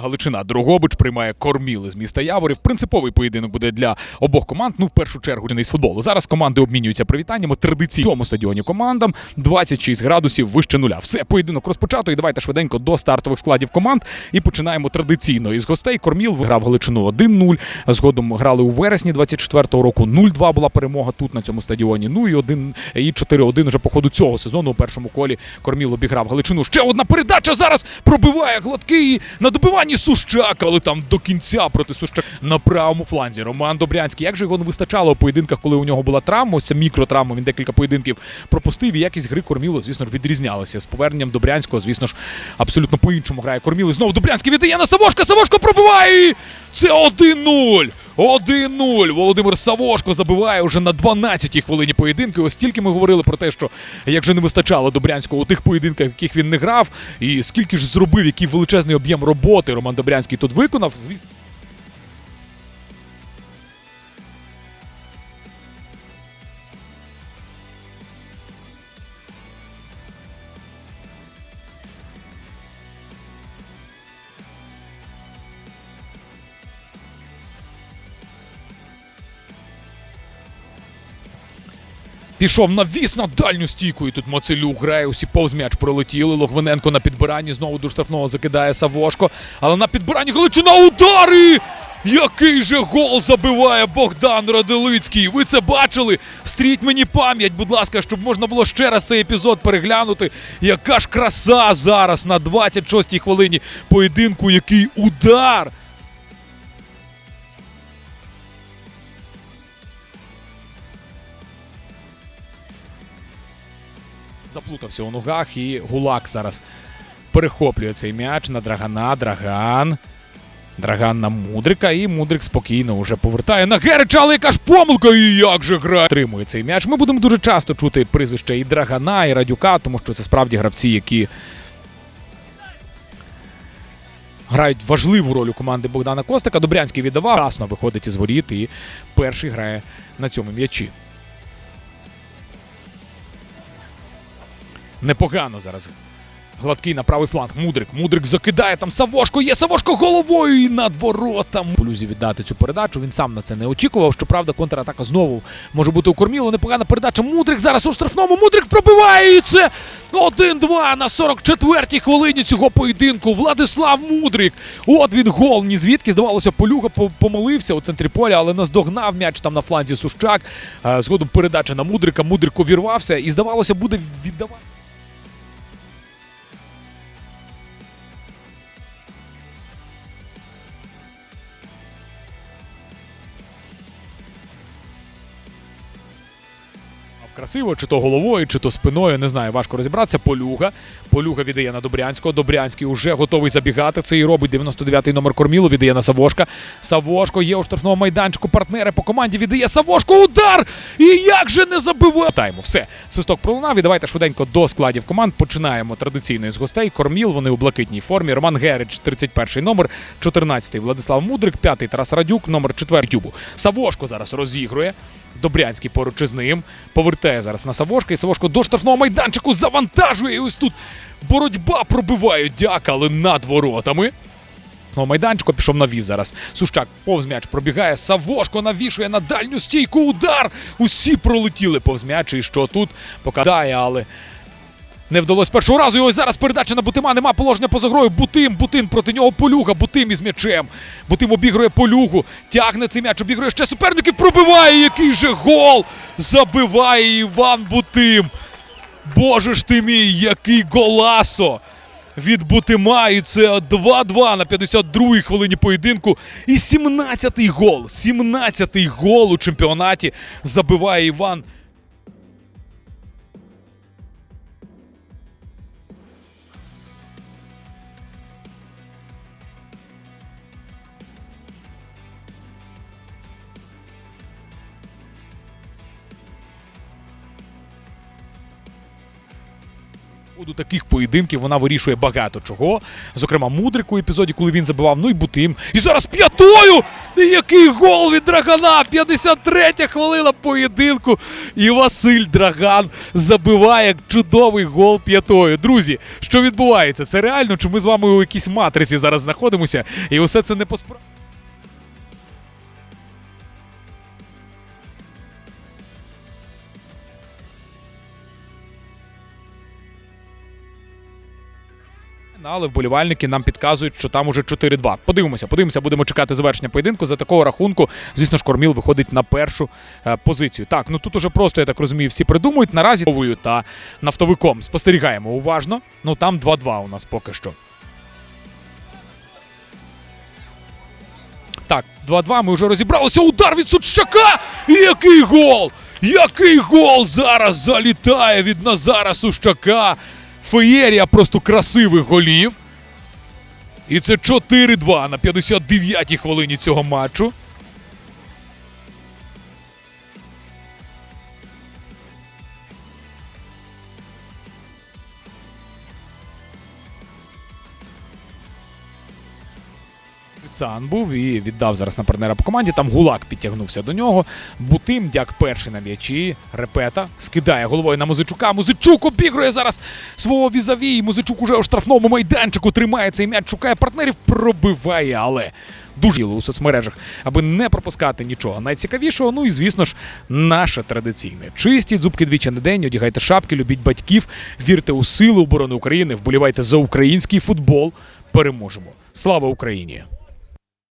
Галичина Дрогобич приймає корміли з міста Яворів. Принциповий поєдинок буде для обох команд. Ну, в першу чергу, не з футболу. Зараз команди обмінюються привітаннями. Традиційно цьому стадіоні командам 26 градусів вище нуля. Все, поєдинок розпочато. І давайте швиденько до стартових складів команд. І починаємо традиційно із гостей. Корміл виграв Галичину 1-0. Згодом грали у вересні 24-го року. 0-2 була перемога тут на цьому стадіоні. Ну і 1 і 4-1 уже по ходу цього сезону у першому колі Корміл обіграв Галичину. Ще одна передача зараз пробиває гладкий на добиванні Сущак, але там до кінця проти Сущак на правому фланзі. Роман Добрянський. Як же його не вистачало у поєдинках, коли у нього була травма? Ось ця мікротравма. Він декілька поєдинків пропустив. І якість гри Корміло, звісно ж, відрізнялася. З поверненням Добрянського, звісно ж, абсолютно по-іншому грає Корміло. Знову Добрянський віддає на Савошка. Савошко пробиває. Це 1-0. 1-0. Володимир Савошко забиває вже на 12-й хвилині поєдинку. Ось тільки ми говорили про те, що як же не вистачало Добрянського у тих поєдинках, в яких він не грав, і скільки ж зробив, який величезний об'єм роботи Роман Добрянський тут виконав. Звісно. Пішов навіс на дальню стійку, і тут Моцелюк грає. Усі повз м'яч пролетіли. Логвиненко на підбиранні знову до штрафного закидає Савошко. Але на підбиранні Галичина удари! Який же гол забиває Богдан Радилицький! Ви це бачили? Стріть мені пам'ять, будь ласка, щоб можна було ще раз цей епізод переглянути. Яка ж краса зараз на 26-й хвилині поєдинку, який удар! Заплутався у ногах, і Гулак зараз перехоплює цей м'яч на Драгана. Драган. Драган на Мудрика, і Мудрик спокійно вже повертає на Герича, але яка ж помилка, і як же грає. Тримує цей м'яч. Ми будемо дуже часто чути прізвища і Драгана, і Радюка, тому що це справді гравці, які грають важливу роль у команди Богдана Костика. Добрянський віддавав, красно виходить із воріт і перший грає на цьому м'ячі. Непогано зараз. Гладкий на правий фланг. Мудрик. Мудрик закидає там Савошко. Є Савошко головою і над воротами. Полюзі віддати цю передачу. Він сам на це не очікував. Щоправда, контратака знову може бути у Корміло. Непогана передача. Мудрик зараз у штрафному. Мудрик пробиває. І це 1-2 на 44-й хвилині цього поєдинку. Владислав Мудрик. От він гол. Ні звідки здавалося, Полюга по- помилився у центрі поля, але наздогнав м'яч там на фланзі Сущак. Е, Згодом передача на Мудрика. Мудрик увірвався і здавалося, буде віддавати. Красиво, чи то головою, чи то спиною, не знаю, важко розібратися. Полюга. Полюга віддає на Добрянського. Добрянський вже готовий забігати. Це і робить 99-й номер Кормілу. Віддає на Савошка. Савошко є у штрафному майданчику. Партнери по команді віддає Савошко. Удар! І як же не забиває? Таємо. Все. Свисток пролунав. І давайте швиденько до складів команд. Починаємо традиційно з гостей. Корміл. Вони у блакитній формі. Роман Герич, 31-й номер, 14-й Владислав Мудрик, 5-й Тарас Радюк, номер 4 Дюбу. Савошко зараз розігрує. Добрянський поруч із ним. Повертає зараз на Савошка. І Савошко до штрафного майданчику завантажує. І ось тут боротьба пробиває дяка, але над воротами. Майданчику пішов на віз зараз. Сущак повз м'яч пробігає. Савошко навішує на дальню стійку. Удар! Усі пролетіли повз м'яч. І що тут покидає, але не вдалося першого разу. І ось зараз передача на Бутима. Нема положення поза грою. Бутим, Бутин проти нього Полюга. Бутим із м'ячем. Бутим обігрує Полюгу. Тягне цей м'яч, обігрує ще суперників. Пробиває. Який же гол! Забиває Іван Бутим. Боже ж ти мій, який голасо! Від Бутима, і це 2-2 на 52-й хвилині поєдинку. І 17-й гол. 17-й гол у чемпіонаті забиває Іван. Ходу таких поєдинків вона вирішує багато чого. Зокрема, Мудрик у епізоді, коли він забивав, ну і Бутим. І зараз п'ятою! Який гол від Драгана! 53-я хвилина поєдинку. І Василь Драган забиває чудовий гол п'ятою. Друзі, що відбувається? Це реально? Чи ми з вами у якійсь матриці зараз знаходимося? І усе це не по справ- Але вболівальники нам підказують, що там уже 4-2. Подивимося, подивимося, будемо чекати завершення поєдинку. За такого рахунку, звісно ж, Корміл виходить на першу е, позицію. Так, ну тут уже просто, я так розумію, всі придумують. Наразі «Новою» та нафтовиком. Спостерігаємо уважно. Ну там 2-2 у нас поки що. Так, 2-2, ми вже розібралися. Удар від Сучака! І який гол! Який гол зараз залітає від Назара Сущака! Феєрія просто красивих голів. І це 4-2 на 59-й хвилині цього матчу. Цан був і віддав зараз на партнера по команді. Там Гулак підтягнувся до нього. Бутим, дяк перший на м'ячі. Репета скидає головою на Музичука. Музичук обігрує зараз свого візаві. Музичук уже у штрафному майданчику тримає цей м'яч, шукає партнерів, пробиває, але дуже у соцмережах, аби не пропускати нічого найцікавішого. Ну і звісно ж, наше традиційне. Чистіть зубки двічі на день, одягайте шапки, любіть батьків, вірте у силу оборони України, вболівайте за український футбол. Переможемо. Слава Україні!